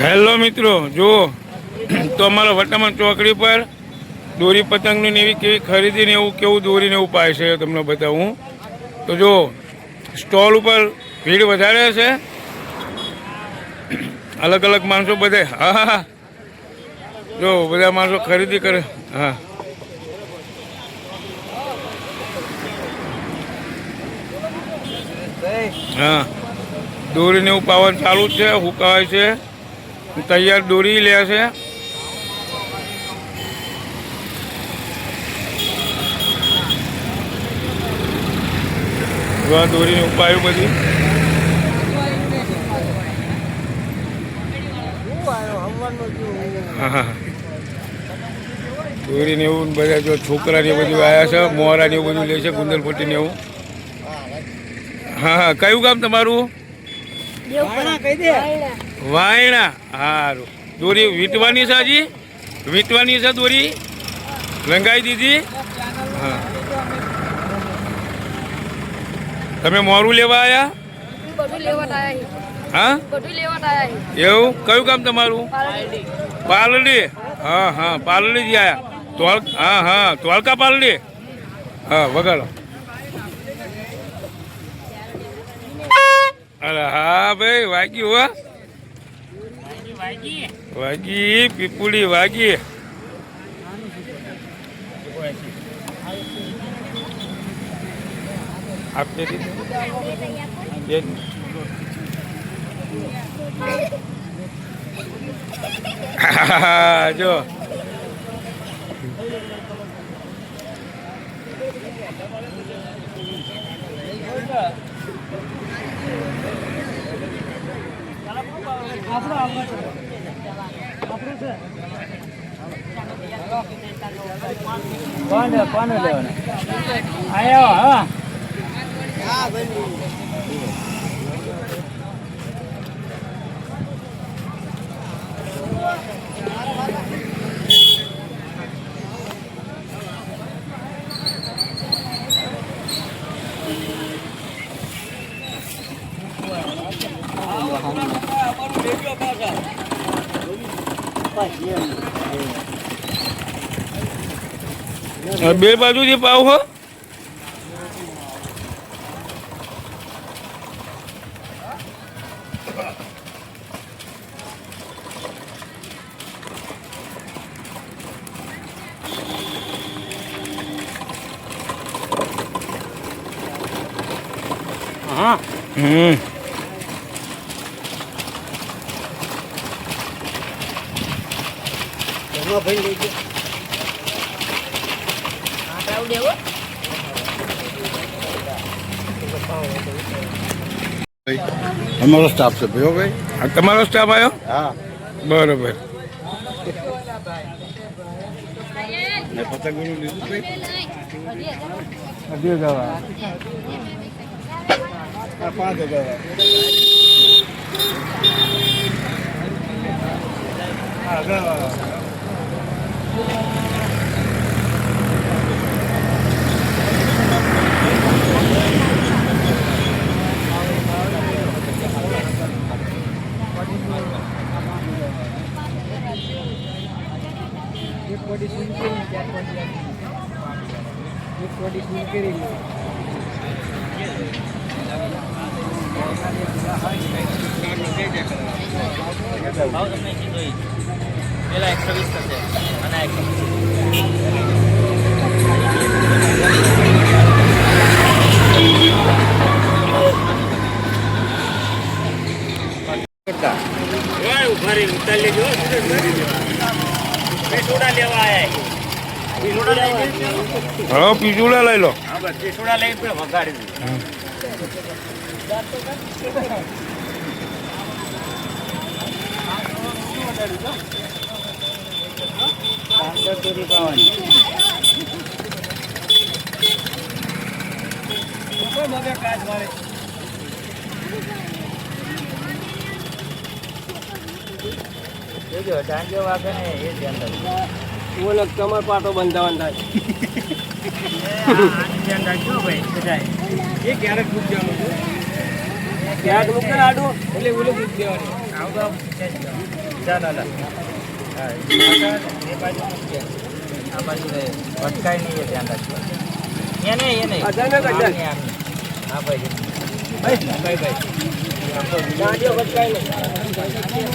Hello મિત્રો, જુઓ. તો અમારા વટામણ ચોકડી પર દોરી પતંગની ને એવી કેવી ખરીદીને એવું કેવું દોરીને એવું પાય છે તમને બતાવું. તો જો સ્ટોલ ઉપર ભીડ વધારે છે. અલગ અલગ માણસો બધે. હા હા જો બધા માણસો ખરીદી કરે. હા. હા. દોરીને એવું પાવન ચાલુ છે કહેવાય છે. તૈયાર દોરી લે છે. દોરીને ઉપાયું બધી. હા દોરીને એવું બધા જો છોકરા ને બધું આવ્યા છે મોહરા ને એવું બધું લે છે ગુંદલપટ્ટી ને એવું. હા હા, કયું કામ તમારું? વાયણા સારું દોરી વીંટવાની છે હજી? વીંટવાની છે દોરી? લંગાઈ દીધી? હા. તમે મોરું લેવા આવ્યા બધું લેવા આયા હા. બધું લેવા આયા એવું? કયું કામ તમારું? પાલડી. હા હા પાલડી જ આવ્યા તોલ હા હા તોલકા પાલડી? હા વગાડો. અરે હા ભાઈ વાગી હો. વાગી પીપુડી વાગી. આપને દીધું આપણો છે. હા, છે. કોણ કોણ લેવાના. આયો હા આ બે બાજુથી પાવ હો હા હમ અમારો સ્ટાફ છે ભાઈઓ ભાઈ. આ તમારો સ્ટાફ આવ્યો હા. બરોબર. ભાઈ. પાંચ હજાર એક કોડી શૂન્ય કરી ચાર કોડી એક કોડી શૂન્ય કરી પેલા એકસો વીસ થશે. અને એકસો લેજો. પીસોડા લેવા આયા પીસોડા લઈ હા લો. હા પીસોડા લઈ વગાડી દીધું ડાંજો વાગે ને એ ધ્યાન રાખજો ઓલો કમર પાટો બંધાવન થાય ધ્યાન રાખજો એ ક્યારેક મૂકી દેવાનું ક્યારેક મૂકે આડું એટલે ઓલું મૂકી દેવાનું આવું બાજુ આ બાજુ ભટકાય નહીં ધ્યાન રાખજો એને એને. હા ભાઈ ભાઈ ભાઈ ગાડીઓ ભટકાય નહીં.